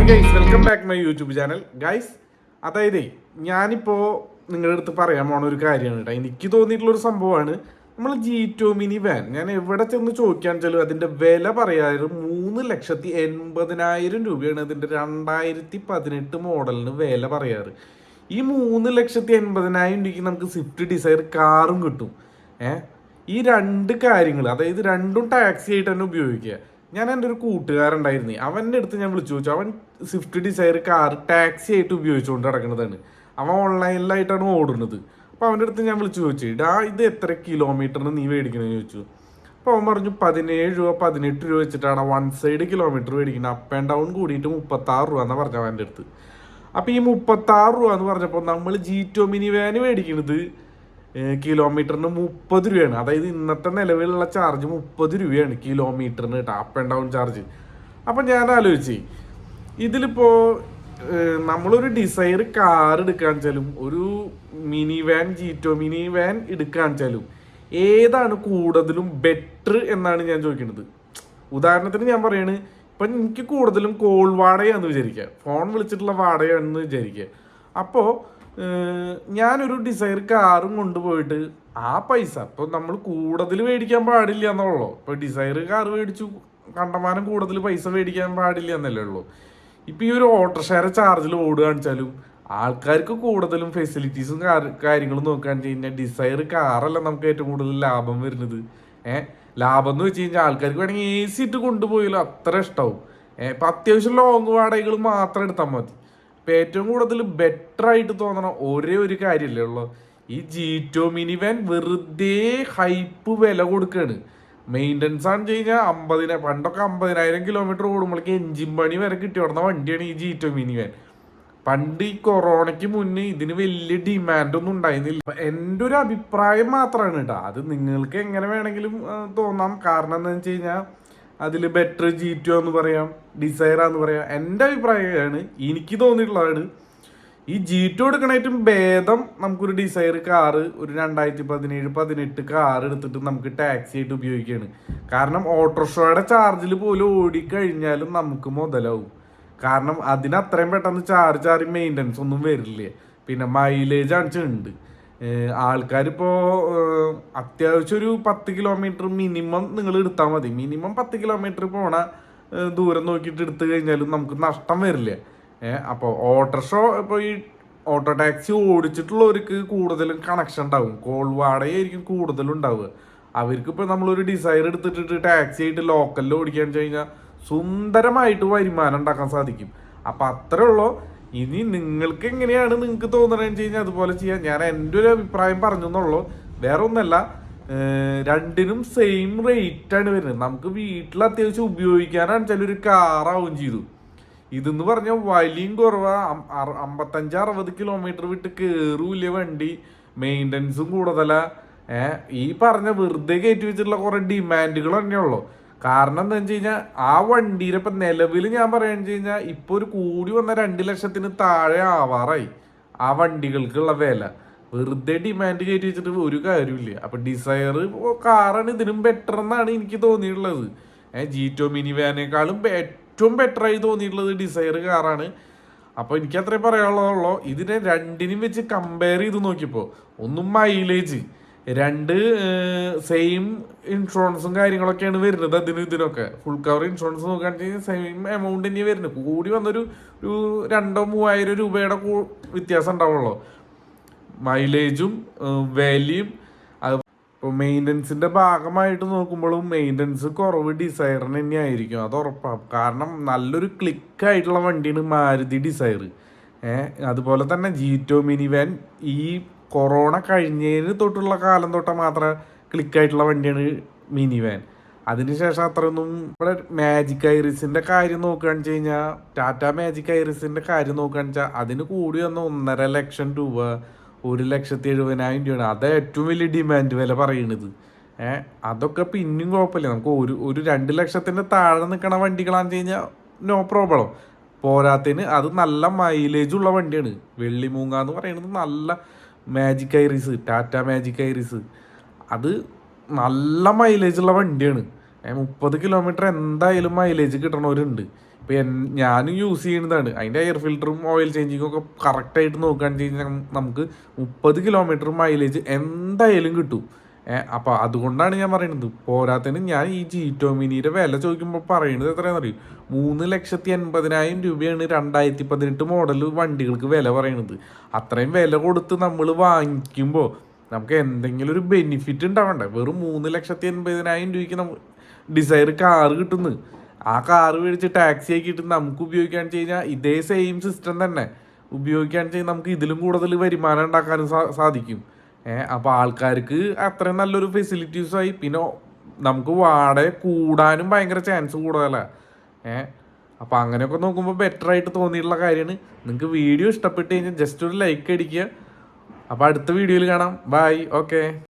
Hi guys welcome back my YouTube channel guys അതായത് ഞാനിപ്പോൾ നിങ്ങളുടെ അടുത്ത് പറയാൻ പോണ ഒരു കാര്യമാണ് കേട്ടോ. എനിക്ക് തോന്നിയിട്ടുള്ള ഒരു സംഭവമാണ്. നമ്മൾ ജി ടു മിനി വാൻ ഞാൻ എവിടെ ചെന്ന് ചോദിക്കാൻ വെച്ചാലും അതിന്റെ വില പറയാറ് മൂന്ന് ലക്ഷത്തി എൺപതിനായിരം രൂപയാണ് അതിന്റെ രണ്ടായിരത്തി പതിനെട്ട് മോഡലിന് വില പറയാറ്. ഈ മൂന്ന് ലക്ഷത്തി എൺപതിനായിരം രൂപയ്ക്ക് നമുക്ക് സ്വിഫ്റ്റ് ഡിസൈർ കാറും കിട്ടും. ഏഹ് ഈ രണ്ട് കാര്യങ്ങൾ അതായത് രണ്ടും ടാക്സി ആയിട്ട് തന്നെ ഉപയോഗിക്കുക. ഞാൻ എന്റെ ഒരു കൂട്ടുകാരുണ്ടായിരുന്നു അവന്റെ അടുത്ത് ഞാൻ വിളിച്ചു ചോദിച്ചു അവൻ സ്വിഫ്റ്റ് ഡിസൈർ കാർ ടാക്സി ആയിട്ട് ഉപയോഗിച്ചുകൊണ്ട് നടക്കുന്നതാണ്. അവൻ ഓൺലൈനിലായിട്ടാണ് ഓടുന്നത്. അപ്പോൾ അവന്റെ അടുത്ത് ഞാൻ വിളിച്ചു ചോദിച്ചു ഇടാ ഇത് എത്ര കിലോമീറ്ററിന് നീ മേടിക്കണമെന്ന് ചോദിച്ചു. അപ്പോൾ അവൻ പറഞ്ഞു പതിനേഴ് രൂപ പതിനെട്ട് രൂപ വെച്ചിട്ടാണ് വൺ സൈഡ് കിലോമീറ്റർ മേടിക്കുന്നത്. അപ്പ് ആൻഡ് ഡൗൺ കൂടിയിട്ട് മുപ്പത്താറ് രൂപ എന്നാണ് പറഞ്ഞത് അവന്റെ അടുത്ത്. അപ്പോൾ ഈ മുപ്പത്താറ് രൂപ എന്ന് പറഞ്ഞപ്പോൾ നമ്മൾ ജി ടു മിനി വാന് മേടിക്കുന്നത് കിലോമീറ്ററിന് മുപ്പത് രൂപയാണ്. അതായത് ഇന്നത്തെ നിലവിലുള്ള ചാർജ് മുപ്പത് രൂപയാണ് കിലോമീറ്ററിന് കേട്ടോ അപ്പ് ആൻഡ് ഡൗൺ ചാർജ് അപ്പം ഞാൻ ആലോചിച്ച് ഇതിലിപ്പോൾ നമ്മളൊരു ഡിസൈർ കാർ എടുക്കാൻ വെച്ചാലും ഒരു mini van Jeeto mini van എടുക്കാൻ വെച്ചാലും ഏതാണ് കൂടുതലും ബെറ്റർ എന്നാണ് ഞാൻ ചോദിക്കുന്നത്. ഉദാഹരണത്തിന് ഞാൻ പറയാണ് ഇപ്പം എനിക്ക് കൂടുതലും കോൾ വാടകയാണെന്ന് വിചാരിക്കുക. ഫോൺ വിളിച്ചിട്ടുള്ള വാടകയാണെന്ന് വിചാരിക്കുക. അപ്പോൾ ഞാനൊരു ഡിസൈർ കാറും കൊണ്ടുപോയിട്ട് ആ പൈസ ഇപ്പോൾ നമ്മൾ കൂടുതൽ മേടിക്കാൻ പാടില്ല എന്നുള്ളൂ. ഇപ്പോൾ ഡിസൈർ കാർ മേടിച്ചു കണ്ടമാനം കൂടുതൽ പൈസ മേടിക്കാൻ പാടില്ല എന്നല്ലേ ഉള്ളൂ. ഇപ്പം ഈ ഒരു ഓട്ടോഷെയർ ചാർജിൽ ഓട് കാണിച്ചാലും ആൾക്കാർക്ക് കൂടുതലും ഫെസിലിറ്റീസും കാര്യങ്ങളും നോക്കുകയാണെന്ന് വെച്ച് കഴിഞ്ഞാൽ ഡിസൈർ കാറല്ല നമുക്ക് ഏറ്റവും കൂടുതൽ ലാഭം വരുന്നത്. ഏഹ് ലാഭം എന്ന് വെച്ച് കഴിഞ്ഞാൽ ആൾക്കാർക്ക് വേണമെങ്കിൽ എ സി ഇട്ട് കൊണ്ടുപോയാലും അത്ര ഇഷ്ടമാവും ഏഹ് ഇപ്പം അത്യാവശ്യം ലോങ് വാടകകൾ മാത്രം എടുത്താൽ മതി. ഇപ്പം ഏറ്റവും കൂടുതൽ ബെറ്റർ ആയിട്ട് തോന്നണ ഒരേ ഒരു കാര്യമല്ലേ ഉള്ളൂ. ഈ ജീറ്റോ മിനി വാൻ വെറുതെ ഹൈപ്പ് വില കൊടുക്കുകയാണ് മെയിന്റനൻസ് വെച്ച് കഴിഞ്ഞാൽ അമ്പതിന പണ്ടൊക്കെ അമ്പതിനായിരം കിലോമീറ്റർ ഓടുമ്പോഴേക്ക് എഞ്ചിൻ പണി വരെ കിട്ടി. വിടുന്ന വണ്ടിയാണ് ഈ ജീറ്റോ മിനി വാൻ പണ്ട് ഈ കൊറോണയ്ക്ക് മുന്നേ ഇതിന് വലിയ ഡിമാൻഡൊന്നും ഉണ്ടായിരുന്നില്ല. എന്റെ ഒരു അഭിപ്രായം മാത്രമാണ് കേട്ടോ. അത് നിങ്ങൾക്ക് എങ്ങനെ വേണമെങ്കിലും തോന്നാം. കാരണം എന്താണെന്ന് വെച്ച് കഴിഞ്ഞാൽ അതിൽ ബെറ്റർ ജി ടു എന്ന് പറയാം ഡിസൈർ എന്ന് പറയാം. എന്റെ അഭിപ്രായമാണ് എനിക്ക് തോന്നിയിട്ടുള്ളതാണ് ഈ ജി ടു എടുക്കണേറ്റും ഭേദം നമുക്കൊരു ഡിസൈർ കാറ് ഒരു രണ്ടായിരത്തി പതിനേഴ് പതിനെട്ട് കാർ എടുത്തിട്ട് നമുക്ക് ടാക്സി ആയിട്ട് ഉപയോഗിക്കുകയാണ് കാരണം ഓട്ടോറിക്ഷയുടെ ചാർജിൽ പോലും ഓടിക്കഴിഞ്ഞാലും നമുക്ക് മുതലാവും. കാരണം അതിന് അത്രയും പെട്ടെന്ന് ചാർജ് ആറി മെയിന്റനൻസ് ഒന്നും വരില്ല. പിന്നെ മൈലേജ് അടിച്ചുണ്ട് ആൾക്കാരിപ്പോൾ അത്യാവശ്യം ഒരു പത്ത് കിലോമീറ്റർ മിനിമം നിങ്ങൾ എടുത്താൽ മതി. മിനിമം പത്ത് കിലോമീറ്റർ പോണ ദൂരം നോക്കിയിട്ട് എടുത്തു കഴിഞ്ഞാലും നമുക്ക് നഷ്ടം വരില്ല. അപ്പോൾ ഓട്ടോറിക്ഷ ഇപ്പോൾ ഈ ഓട്ടോ ടാക്സി ഓടിച്ചിട്ടുള്ളവർക്ക് കൂടുതലും കണക്ഷൻ ഉണ്ടാവും. കോൾ വാടകയായിരിക്കും കൂടുതലും ഉണ്ടാവുക. അവർക്ക് ഇപ്പോൾ നമ്മളൊരു ഡിസൈർ എടുത്തിട്ട് ടാക്സി ആയിട്ട് ലോക്കലിൽ വെച്ച് കഴിഞ്ഞാൽ സുന്ദരമായിട്ട് വരുമാനം ഉണ്ടാക്കാൻ സാധിക്കും. അപ്പം അത്രേ ഉള്ളൂ. ഇനി നിങ്ങൾക്ക് എങ്ങനെയാണ് നിങ്ങൾക്ക് തോന്നണതെന്ന് വെച്ച് കഴിഞ്ഞാൽ അതുപോലെ ചെയ്യാം. ഞാൻ എന്റെ ഒരു അഭിപ്രായം പറഞ്ഞു എന്നുള്ളൂ. വേറെ ഒന്നല്ല രണ്ടിനും സെയിം റേറ്റ് ആണ് വരുന്നത്. നമുക്ക് വീട്ടിൽ അത്യാവശ്യം ഉപയോഗിക്കാനാണ് ചില ഒരു കാറാവും ചെയ്തു. ഇതെന്ന് പറഞ്ഞാൽ വലിയും കുറവാണ് അമ്പത്തഞ്ച് അറുപത് കിലോമീറ്റർ വിട്ട് കയറൂല വണ്ടി. മെയിന്റനൻസും കൂടുതലാണ് ഈ പറഞ്ഞ വെറുതെ കയറ്റി വെച്ചിട്ടുള്ള കുറെ ഡിമാൻഡുകൾ തന്നെയുള്ളൂ. കാരണം എന്താ വെച്ച് കഴിഞ്ഞാൽ ആ വണ്ടിയിൽ ഇപ്പം നിലവിൽ ഞാൻ പറയുകയെന്ന് വെച്ച് കഴിഞ്ഞാൽ ഇപ്പോൾ ഒരു കൂടി വന്ന രണ്ട് ലക്ഷത്തിന് താഴെ ആവാറായി ആ വണ്ടികൾക്കുള്ള വില. വെറുതെ ഡിമാൻഡ് കയറ്റി വെച്ചിട്ട് ഒരു കാര്യമില്ല അപ്പം ഡിസയർ കാറാണ് ഇതിനും ബെറ്റർ എന്നാണ് എനിക്ക് തോന്നിയിട്ടുള്ളത്. ഏഹ് ജീറ്റോ മിനി വാനേക്കാളും ഏറ്റവും ബെറ്ററായി തോന്നിയിട്ടുള്ളത് ഡിസയർ കാറാണ് അപ്പോൾ എനിക്ക് അത്രേ പറയാനുള്ളതുള്ളൂ. ഇതിനെ രണ്ടിനും വെച്ച് കമ്പയർ ചെയ്ത് നോക്കിയപ്പോൾ ഒന്നും മൈലേജ് രണ്ട് സെയിം ഇൻഷുറൻസും കാര്യങ്ങളൊക്കെയാണ് വരുന്നത് അതിനും ഇതിനൊക്കെ. ഫുൾ കവർ ഇൻഷുറൻസ് നോക്കുകയാണെങ്കിൽ സെയിം എമൗണ്ട് തന്നെ വരുന്നത്. കൂടി വന്നൊരു ഒരു രണ്ടോ മൂവായിരം രൂപയുടെ വ്യത്യാസം ഉണ്ടാവുള്ളൂ. മൈലേജും വാല്യൂം ഇപ്പോൾ മെയിന്റനൻസിന്റെ ഭാഗമായിട്ട് നോക്കുമ്പോഴും മെയിന്റനൻസ് കുറവ് ഡിസൈറിന് തന്നെ ആയിരിക്കും അത് ഉറപ്പാണ് കാരണം നല്ലൊരു ക്ലിക്ക് ആയിട്ടുള്ള വണ്ടിയാണ് മാരുതി ഡിസൈർ അതുപോലെ തന്നെ ജീറ്റോ മിനി വാൻ ഈ കൊറോണ കഴിഞ്ഞതിന് തൊട്ടുള്ള കാലം തൊട്ട് മാത്രം ക്ലിക്ക് ആയിട്ടുള്ള വണ്ടിയാണ് മിനി വാൻ അതിനുശേഷം അത്രയൊന്നും ഇവിടെ മാജിക് ഐറിസിന്റെ കാര്യം നോക്കുകയാണെന്ന് വെച്ച് കഴിഞ്ഞാൽ ടാറ്റ മാജിക് ഐറിസിന്റെ കാര്യം നോക്കുകയാണെന്ന് വെച്ചാൽ അതിന് കൂടി വന്ന ഒന്നര ലക്ഷം രൂപ ഒരു ലക്ഷത്തി എഴുപതിനായിരം രൂപയാണ്. അത് ഏറ്റവും വലിയ ഡിമാൻഡ് വില പറയണത്. ഏഹ് അതൊക്കെ പിന്നെയും കുഴപ്പമില്ല. നമുക്ക് ഒരു ഒരു രണ്ട് ലക്ഷത്തിന്റെ താഴെ നിൽക്കണ വണ്ടികളാന്ന് വെച്ച് കഴിഞ്ഞാൽ നോ പ്രോബ്ലം പോരാത്തതിന് അത് നല്ല മൈലേജ് ഉള്ള വണ്ടിയാണ്. വെള്ളിമൂങ്ങ എന്ന് പറയുന്നത് നല്ല magic Iris Tata magic Iris അത് നല്ല മൈലേജുള്ള വണ്ടിയാണ്. മുപ്പത് കിലോമീറ്റർ എന്തായാലും മൈലേജ് കിട്ടണവരുണ്ട്. ഇപ്പോൾ ഞാനും യൂസ് ചെയ്യുന്നതാണ്. അതിന്റെ എയർ ഫിൽറ്ററും ഓയിൽ ചേഞ്ചിങ്ങും ഒക്കെ കറക്റ്റായിട്ട് നോക്കുകയാണെന്ന് വെച്ച് കഴിഞ്ഞാൽ നമുക്ക് മുപ്പത് കിലോമീറ്റർ മൈലേജ് എന്തായാലും കിട്ടും. അപ്പോൾ അതുകൊണ്ടാണ് ഞാൻ പറയുന്നത്. പോരാത്തതിന് ഞാൻ ഈ ജീറ്റോമിനിയുടെ വില ചോദിക്കുമ്പോൾ പറയുന്നത് എത്രയാണെന്ന് അറിയും? മൂന്ന് ലക്ഷത്തി എൺപതിനായിരം രൂപയാണ് രണ്ടായിരത്തി പതിനെട്ട് മോഡൽ വണ്ടികൾക്ക് വില പറയുന്നത് അത്രയും വില കൊടുത്ത് നമ്മൾ വാങ്ങിക്കുമ്പോൾ നമുക്ക് എന്തെങ്കിലും ഒരു ബെനിഫിറ്റ് ഉണ്ടാവണ്ടേ? വെറും മൂന്ന് ലക്ഷത്തി എൺപതിനായിരം രൂപയ്ക്ക് നമുക്ക് ഡിസൈർ കാറ് കിട്ടുന്നു. ആ കാറ് മേടിച്ച് ടാക്സി ആക്കിയിട്ട് നമുക്ക് ഉപയോഗിക്കാൻ കഴിഞ്ഞാൽ ഇതേ സെയിം സിസ്റ്റം തന്നെ. ഉപയോഗിക്കാൻ കഴിഞ്ഞാൽ നമുക്ക് ഇതിലും കൂടുതൽ വരുമാനം ഉണ്ടാക്കാനും സാധിക്കും. അപ്പോൾ ആൾക്കാർക്ക് അത്രയും നല്ലൊരു ഫെസിലിറ്റീസായി പിന്നെ നമുക്ക് വാടക കൂടാനും ഭയങ്കര ചാൻസ് കൂടുതലാണ് ഏഹ് അപ്പോൾ അങ്ങനെയൊക്കെ നോക്കുമ്പോൾ ബെറ്റർ ആയിട്ട് തോന്നിയിട്ടുള്ള കാര്യമാണ്. നിങ്ങൾക്ക് വീഡിയോ ഇഷ്ടപ്പെട്ട് കഴിഞ്ഞാൽ ജസ്റ്റ് ഒരു ലൈക്ക് അടിക്കുക. അപ്പോൾ അടുത്ത വീഡിയോയിൽ കാണാം. Bye okay